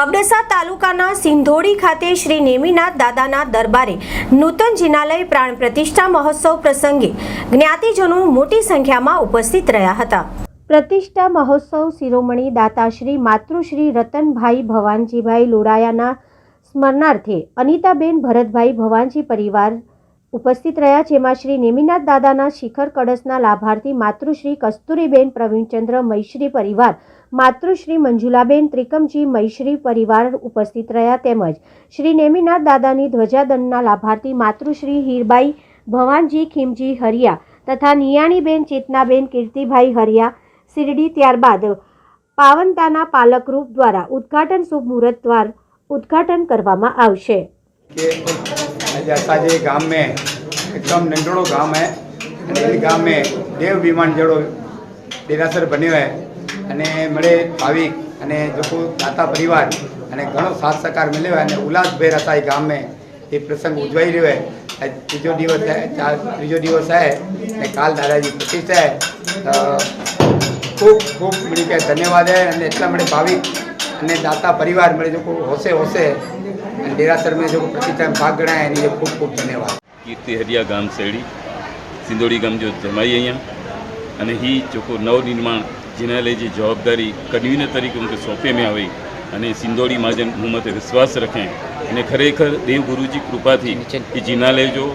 અબડાસા તાલુકાના સિંધોડી ખાતે શ્રી નેમિનાથ દાદાના દરબારે નૂતન જિનાલય પ્રાણ પ્રતિષ્ઠા મહોત્સવ પ્રસંગે જ્ઞાતિજનો મોટી સંખ્યામાં ઉપસ્થિત રહ્યા હતા. પ્રતિષ્ઠા મહોત્સવ શિરોમણી દાતાશ્રી માતૃશ્રી રતનભાઈ ભવાનજીભાઈ લોડાયાના સ્મરણાર્થે અનિતાબેન ભરતભાઈ ભવાનજી પરિવાર ઉપસ્થિત રહ્યા, જેમાં શ્રી નેમિનાથ દાદાના શિખર કળશના લાભાર્થી માતૃશ્રી કસ્તુરીબેન પ્રવીણચંદ્ર મૈશ્રી પરિવાર માતૃશ્રી મંજુલાબેન ત્રિકમજી મૈશ્રી પરિવાર ઉપસ્થિત રહ્યા તેમજ શ્રી નેમિનાથ દાદાની ધ્વજાદનના લાભાર્થી માતૃશ્રી હીરબાઈ ભવાનજી ખીમજી હરિયા તથા નિયાણીબેન ચેતનાબેન કીર્તિભાઈ હરિયા શિરડી ત્યારબાદ પાવનતાના પાલકરૂપ દ્વારા ઉદ્ઘાટન શુભ મુહૂર્ત દ્વાર ઉદ્ઘાટન કરવામાં આવશે कि आज असांजे गांव में एकदम नंढड़ो गांव है અને એ ગામ में દેવ વિમાન જેવો ડેરાસર બન્યો હે અને મળે ભાવિક અને લોકો દાતા પરિવાર અને ઘણો સાથ સહકાર મળ્યો અને ઉલ્લાસભાઈ રસાઈ ગામે એ પ્રસંગ ઉજવાઈ રહ્યો છે ત્રીજો દિવસ ત્રીજો દિવસ છે અને કાલ દાદાજી પ્રતિષ્ઠા ખૂબ ખૂબ મળી કે ધન્યવાદ હે અને એટલા મળે ભાવિક અને દાતા પરિવાર મળે જો હોશે હોશે અને ડેરાસર મેં જો પ્રતિષ્ઠા ભાગ ગણાય એની ખૂબ ખૂબ ધન્યવાદ. કીર્તિ હરિયા ગામ શેરડી, સિંદોડી ગામ જો જમાઈ અહીંયા અને હી ચોખ્ખું નવનિર્માણ જેના લઈ જે જવાબદારી કન્વીનર તરીકે મને સોંપે મેં આવી અને સિંદોડી મહાજન હું મતે વિશ્વાસ રખે. અને ખરેખર દેવ ગુરુજી કૃપાથી એ જીનાલય જો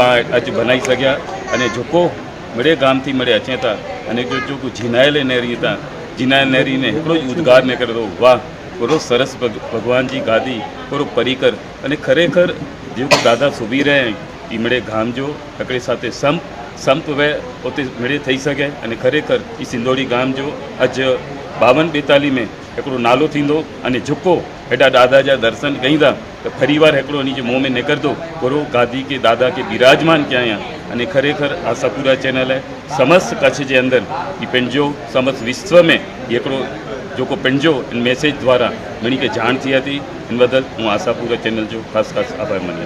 આજે બનાવી શક્યા અને જોકો મળે ગામથી મળે અચેતા અને જો જોકો જીનાયલે નહેરી હતા. જીનાયલ નહેરીને એટલો જ ઉદ્ગાર ને કરતો વાહ પૂરો સરસ ભગવાનજી ગાદી પૂરો પરિકર અને ખરેખર જે દાદા સુબી રહે એ મળે ગામ જો અકડે સાથે સંપ સંપવે પોતે ભેળે થઈ શકે અને ખરેખર એ સિંધોડી ગામ જો અॼु ॿावनि ॿेतालीह में हिकिड़ो नालो थींदो अने झुको हेॾा दादा जा दर्शन कईंदा त फरी बार हिकिड़ो हिन जे मुंहं में निकिरंदो गुरू गादी के दादा खे बिराजमान कयां અને ખરેખર આ સપુરા ચેનલે સમસ્ત કચ્છ જે અંદર એ પંજો, સમસ્ત વિશ્વ મેં એકડો જોકો પંજો મેસેજ દ્વારા ઘણી કે જાણ થઈ હતી. इन બદલ હું આશાપુરા ચેનલ જો ખાસ ખાસ આભાર માન્યો